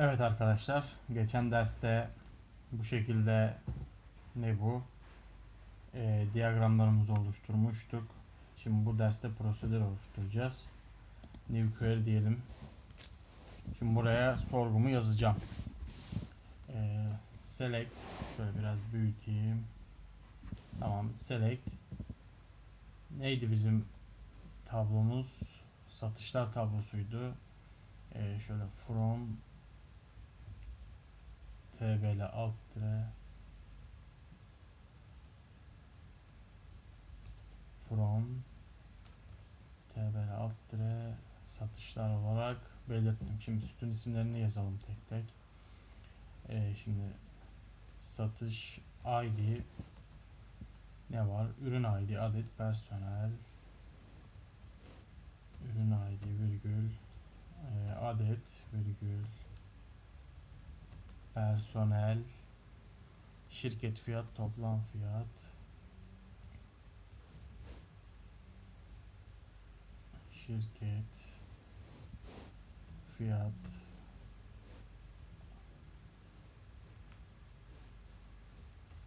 Evet arkadaşlar, geçen derste bu şekilde ne bu? Ee, diyagramlarımızı oluşturmuştuk. Şimdi bu derste prosedür oluşturacağız. New query diyelim. Şimdi buraya sorgumu yazacağım. Ee, select, şöyle biraz büyüteyim. Tamam, select. Neydi bizim tablomuz? Satışlar tablosuydu. Ee, şöyle from tbl alt dire from tbl alt dire satışlar olarak belirttim. Şimdi sütun isimlerini yazalım tek tek. Ee, şimdi satış ID ne var? Ürün ID, adet, personel, ürün ID virgül e, adet virgül personel şirket fiyat toplam fiyat. Şirket fiyat.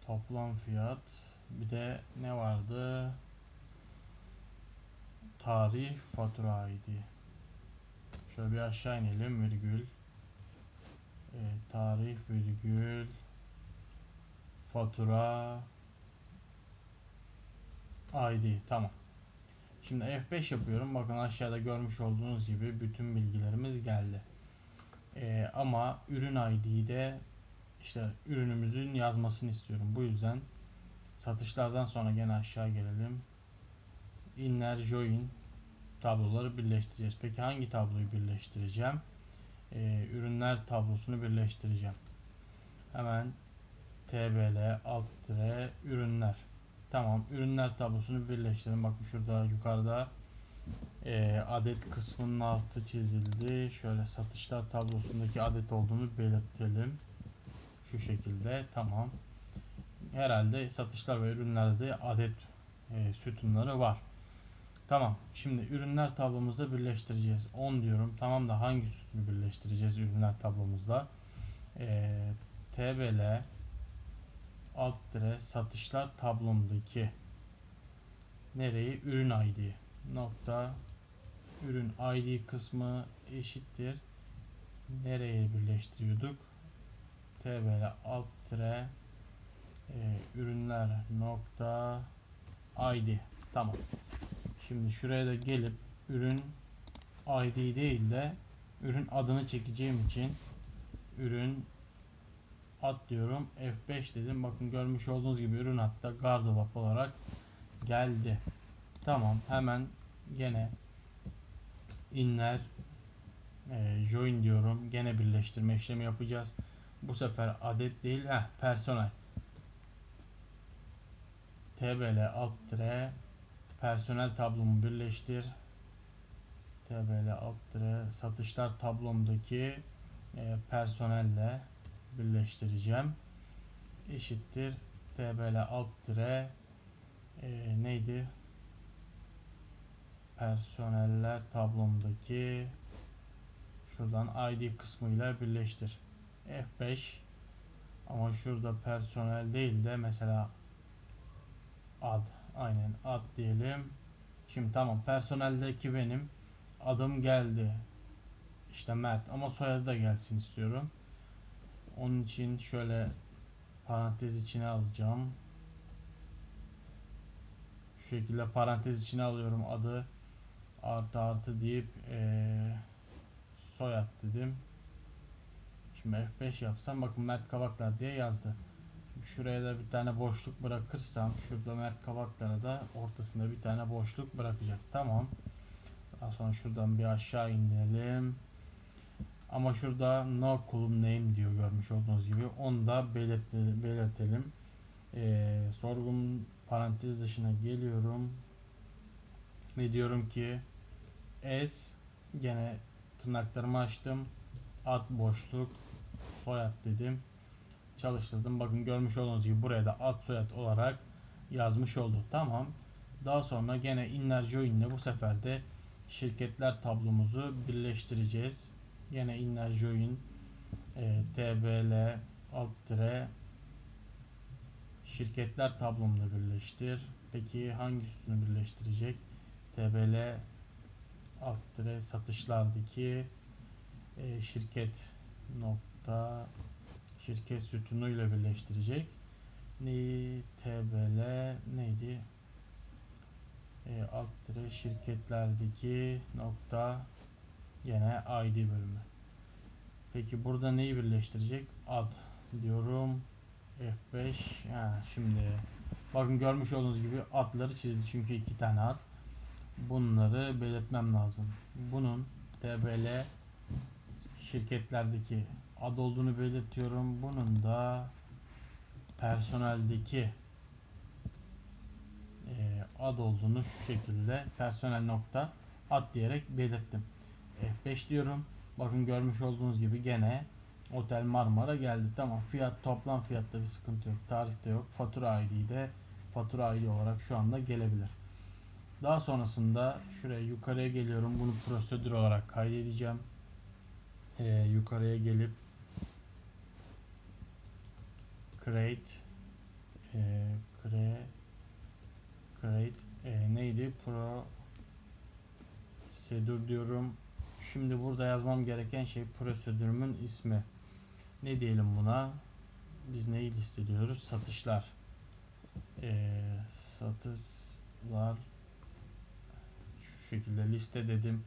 Toplam fiyat. Bir de ne vardı? Tarih fatura ID şöyle bir aşağı inelim virgül e, tarih virgül fatura ID tamam. Şimdi F5 yapıyorum. Bakın aşağıda görmüş olduğunuz gibi bütün bilgilerimiz geldi. E, ama ürün ID'de işte ürünümüzün yazmasını istiyorum. Bu yüzden satışlardan sonra gene aşağı gelelim. İnner join tabloları birleştireceğiz. Peki hangi tabloyu birleştireceğim e, ürünler tablosunu birleştireceğim. Hemen tbl alt ürünler. Tamam ürünler tablosunu birleştirelim bakın şurada yukarıda e, adet kısmının altı çizildi. Şöyle satışlar tablosundaki adet olduğunu belirtelim. Şu şekilde tamam. Herhalde satışlar ve ürünlerde adet e, sütunları var tamam. Şimdi ürünler tablomuzda birleştireceğiz. 10 diyorum. Tamam da hangi sütunu birleştireceğiz ürünler tablomuzda? E, tbl alt dire satışlar tablomdaki nereyi? Ürün id nokta. Ürün id kısmı eşittir. Nereye birleştiriyorduk? Tbl alt dire e, ürünler nokta id tamam şimdi şuraya da gelip ürün id değil de ürün adını çekeceğim için ürün at diyorum. F5 dedim. Bakın görmüş olduğunuz gibi ürün hatta gardırop olarak geldi. Tamam hemen gene inler e, join diyorum. Gene birleştirme işlemi yapacağız. Bu sefer adet değil heh, personel. Tbl alt personel tablomu birleştir. Tbl alt dire satışlar tablomdaki e, personelle birleştireceğim. Eşittir. Tbl alt dire e, neydi? Personeller tablomdaki şuradan id kısmıyla birleştir. F5 ama şurada personel değil de mesela ad aynen ad diyelim. Şimdi tamam personeldeki benim adım geldi. İşte Mert ama soyadı da gelsin istiyorum. Onun için şöyle parantez içine alacağım. Şu şekilde parantez içine alıyorum. Adı artı artı deyip ee, soyad dedim. Şimdi F5 yapsam bakın Mert Kavaklar diye yazdı şuraya da bir tane boşluk bırakırsam şurada Mert Kavaklar'a da ortasında bir tane boşluk bırakacak. Tamam. Daha sonra şuradan bir aşağı inelim ama şurada no column name diyor görmüş olduğunuz gibi. Onu da belirtelim. Ee, sorgum parantez dışına geliyorum. Ve diyorum ki s gene tırnaklarımı açtım. Ad boşluk soyad dedim çalıştırdım bakın görmüş olduğunuz gibi buraya da ad soyad olarak yazmış oldu tamam daha sonra gene inner join ile bu sefer de şirketler tablomuzu birleştireceğiz gene inner join e, TBL alt tire şirketler tablomda birleştir. Peki hangisini birleştirecek? TBL alt tire satışlardaki e, şirket nokta şirket sütunu ile birleştirecek. Neyi TBL neydi? E, alt tire şirketlerdeki nokta gene ID bölümü. Peki burada neyi birleştirecek? Ad diyorum. F5. Ha, şimdi bakın görmüş olduğunuz gibi adları çizdi çünkü iki tane ad. Bunları belirtmem lazım. Bunun TBL şirketlerdeki ad olduğunu belirtiyorum. Bunun da personeldeki e, ad olduğunu şu şekilde personel nokta ad diyerek belirttim. F5 diyorum. Bakın görmüş olduğunuz gibi gene Otel Marmara geldi. Tamam fiyat toplam fiyatta bir sıkıntı yok. Tarihte yok. Fatura ID de fatura ID olarak şu anda gelebilir. Daha sonrasında şuraya yukarıya geliyorum. Bunu prosedür olarak kaydedeceğim. Ee, yukarıya gelip create e, create create e, neydi? Prosedür diyorum. Şimdi burada yazmam gereken şey prosedürümün ismi. Ne diyelim buna? Biz neyi listeliyoruz? Satışlar. Ee, satışlar şu şekilde liste dedim.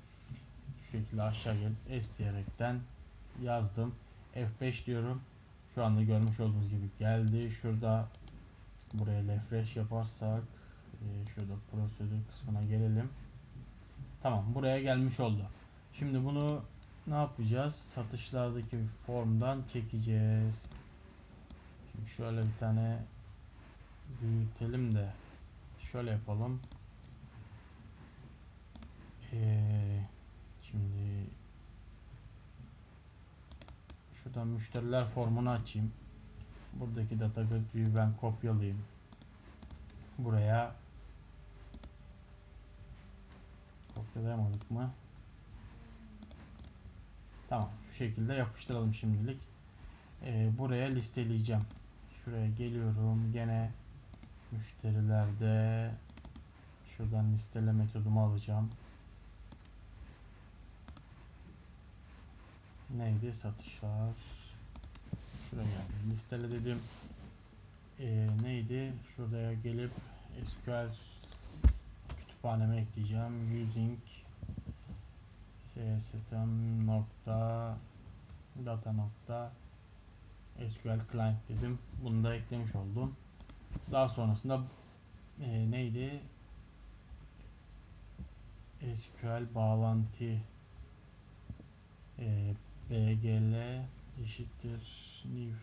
Şu şekilde aşağı gelip S diyerekten yazdım. F5 diyorum. Şu anda görmüş olduğunuz gibi geldi. Şurada buraya refresh yaparsak e, şurada prosedür kısmına gelelim. Tamam buraya gelmiş oldu. Şimdi bunu ne yapacağız? Satışlardaki formdan çekeceğiz. Şimdi şöyle bir tane büyütelim de şöyle yapalım. Ee, şimdi şuradan müşteriler formunu açayım. Buradaki data grid'i ben kopyalayayım. Buraya kopyalayamadık mı? Tamam. Şu şekilde yapıştıralım şimdilik. Ee, buraya listeleyeceğim. Şuraya geliyorum. Gene müşterilerde şuradan listele metodumu alacağım. Neydi? Satışlar. Şuraya geldim. Listele dedim. Ee, neydi? Şuraya gelip SQL kütüphaneme ekleyeceğim. Using system nokta data nokta SQL client dedim. Bunu da eklemiş oldum. Daha sonrasında e, neydi? SQL bağlantı e, bgl eşittir new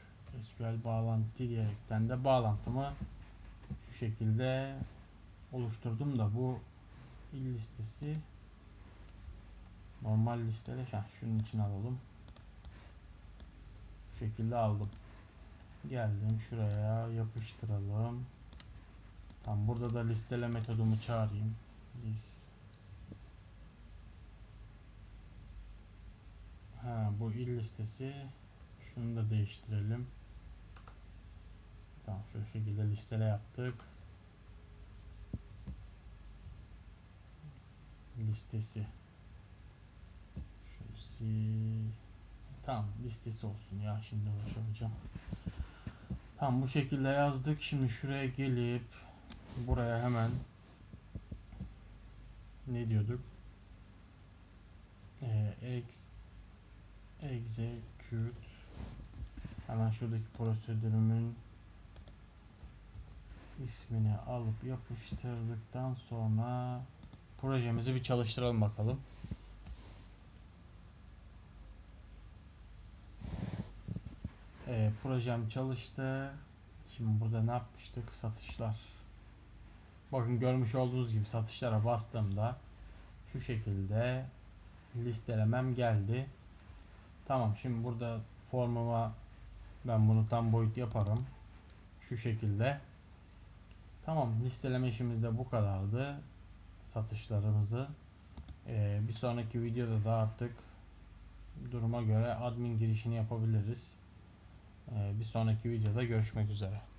SQL bağlantı diyerekten de bağlantımı şu şekilde oluşturdum da bu il listesi normal listede şunun için alalım. Şu şekilde aldım. Geldim şuraya yapıştıralım. Tam burada da listele metodumu çağırayım. List ha bu il listesi şunu da değiştirelim tamam şu şekilde listele yaptık listesi şu Tamam listesi olsun ya şimdi uğraşamayacağım. Tamam bu şekilde yazdık. Şimdi şuraya gelip buraya hemen ne diyorduk? Ee, ex execute hemen şuradaki prosedürümün ismini alıp yapıştırdıktan sonra projemizi bir çalıştıralım bakalım. E, projem çalıştı. Şimdi burada ne yapmıştık? Satışlar. Bakın görmüş olduğunuz gibi satışlara bastığımda şu şekilde listelemem geldi. Tamam şimdi burada formuma ben bunu tam boyut yaparım. Şu şekilde. Tamam listeleme işimiz de bu kadardı. Satışlarımızı. Ee, bir sonraki videoda da artık duruma göre admin girişini yapabiliriz. Ee, bir sonraki videoda görüşmek üzere.